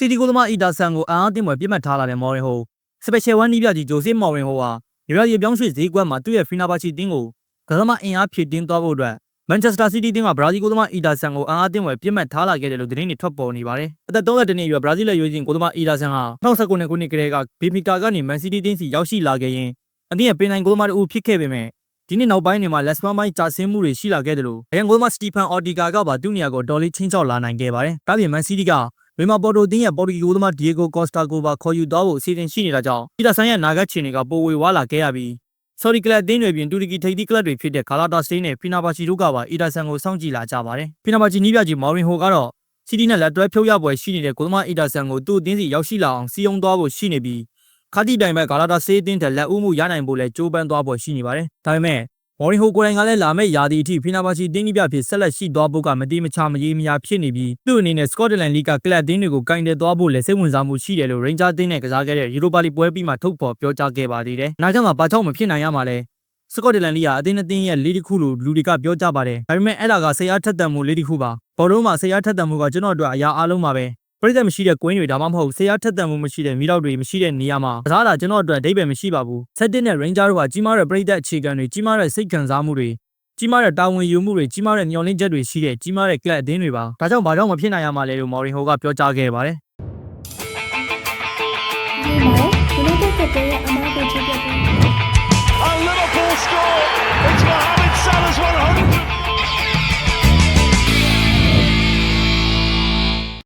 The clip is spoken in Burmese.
တီတီကိုသမားအီတာဆန်ကိုအံအားသင့်ပွဲပြစ်မှတ်ထားလာတဲ့မော်ရင်ဟိုစပယ်ရှယ်ဝမ်နီးပြကြီးဂျိုဆေမော်ရင်ဟိုဟာရရရေပြောင်းရွှေ့ဈေးကွက်မှာသူ့ရဲ့ဖီနာဘာချီတင်းကိုကစားမအင်အားဖြည့်တင်းသွားဖို့အတွက်မန်ချက်စတာစီးတီးတင်းကဘရာဇီးကိုသမားအီတာဆန်ကိုအံအားသင့်ပွဲပြစ်မှတ်ထားလာခဲ့တယ်လို့သတင်းတွေထွက်ပေါ်နေပါတယ်။အသက်32နှစ်အရွယ်ဘရာဇီးလက်ရွေးချင်းကိုသမားအီတာဆန်ဟာ2019ခုနှစ်ကတည်းကဘေမီကာကနေမန်စီးတီးတင်းစီရောက်ရှိလာခဲ့ရင်အသင်းရဲ့ပင်နိုင်ကိုသမားတို့ဖြစ်ခဲ့ပေမဲ့ဒီနှစ်နောက်ပိုင်းတွေမှာလက်စပန်ပိုင်းကြာဆင်းမှုတွေရှိလာခဲ့တယ်လို့အရန်ကိုသမားစတီဖန်အော်တီကာကပါသူ့နေရာကိုဒေါ်လေးချင်းချောက်လာနိုင်ခဲ့ပါတယ်။ဒါပြင်မန်စီးတီးက ဝေမာပေါ်တိုတင်းရဲ့ပေါ်တူဂီကိုသမားဒီယေဂိုကော့စတာကိုပါခေါ်ယူသွားဖို့အစီအစဉ်ရှိနေတာကြောင့်ပီတာဆန်ရဲ့နာဂတ်ချင်တွေကပိုဝေဝါလာခဲ့ရပြီးဆော်ဒီကလပ်အသင်းတွေပြင်တူရကီထိပ်သီးကလပ်တွေဖြစ်တဲ့ဂါလာတာစတေးနဲ့ဖီနာဘာချီတို့ကပါအီတာဆန်ကိုစောင့်ကြည့်လာကြပါတယ်။ဖီနာဘာချီနီးပြကြီးမော်ရင်ဟိုကတော့စီတီနဲ့လက်တွဲဖြုတ်ရပွဲရှိနေတဲ့ကိုသမားအီတာဆန်ကိုသူ့အသင်းစီရောက်ရှိလာအောင်စီယုံသွားဖို့ရှိနေပြီးခါတီတိုင်ဘက်ဂါလာတာစတေးအသင်းထက်လက်ဦးမှုရနိုင်ဖို့လဲကြိုးပမ်းသွားဖို့ရှိနေပါတယ်။ဒါပေမဲ့ မော်ရီဟိုကိုယ်တိုင်ကလည်းလာမယ့်ယာတီအထိဖီနာဘာချီတင်းကြီးပြဖြစ်ဆက်လက်ရှိသွားဖို့ကမတိမချမရေးမရဖြစ်နေပြီးသူ့အနေနဲ့စကော့တလန်လိကကလပ်တင်းတွေကိုကင်တယ်သွားဖို့လည်းစိတ်ဝင်စားမှုရှိတယ်လို့ရိန်ဂျာတင်းနဲ့ကစားခဲ့တဲ့ယူရိုပါလီပွဲပြီးမှထုတ်ဖော်ပြောကြားခဲ့ပါသေးတယ်။နားကြောင့်မှဘာကြောင့်မဖြစ်နိုင်ရမှာလဲစကော့တလန်လိကအသင်းအသင်းရဲ့လေးတစ်ခုလို့လူတွေကပြောကြပါတယ်။ဒါပေမဲ့အဲ့ဒါကဆရာထက်တန်မှုလေးတစ်ခုပါ။ဘောလုံးမှာဆရာထက်တန်မှုကကျွန်တော်တို့အရာအားလုံးပါပဲ။ ပြည်သက်မရှိတဲ့ကွင်းတွေဒါမှမဟုတ်ဆရာထက်တန်မှုမရှိတဲ့မိတော့တွေမရှိတဲ့နေရာမှာကစားတာကျွန်တော်တို့အဓိပ္ပာယ်မရှိပါဘူး။ဆက်တင်တဲ့ Ranger တို့ကကြီးမားတဲ့ပြည်သက်အခြေခံတွေကြီးမားတဲ့စိတ်ခံစားမှုတွေကြီးမားတဲ့တာဝန်ယူမှုတွေကြီးမားတဲ့ညှော်လင့်ချက်တွေရှိတဲ့ကြီးမားတဲ့ကလပ်အသင်းတွေပါဒါကြောင့်ဘာကြောင့်မဖြစ်နိုင်ရမှာလဲလို့မော်ရင်ဟိုကပြောကြားခဲ့ပါတယ်ဒီမှာဒီလိုတဲ့တဲ့ရဲ့အမားကိုချပြပေး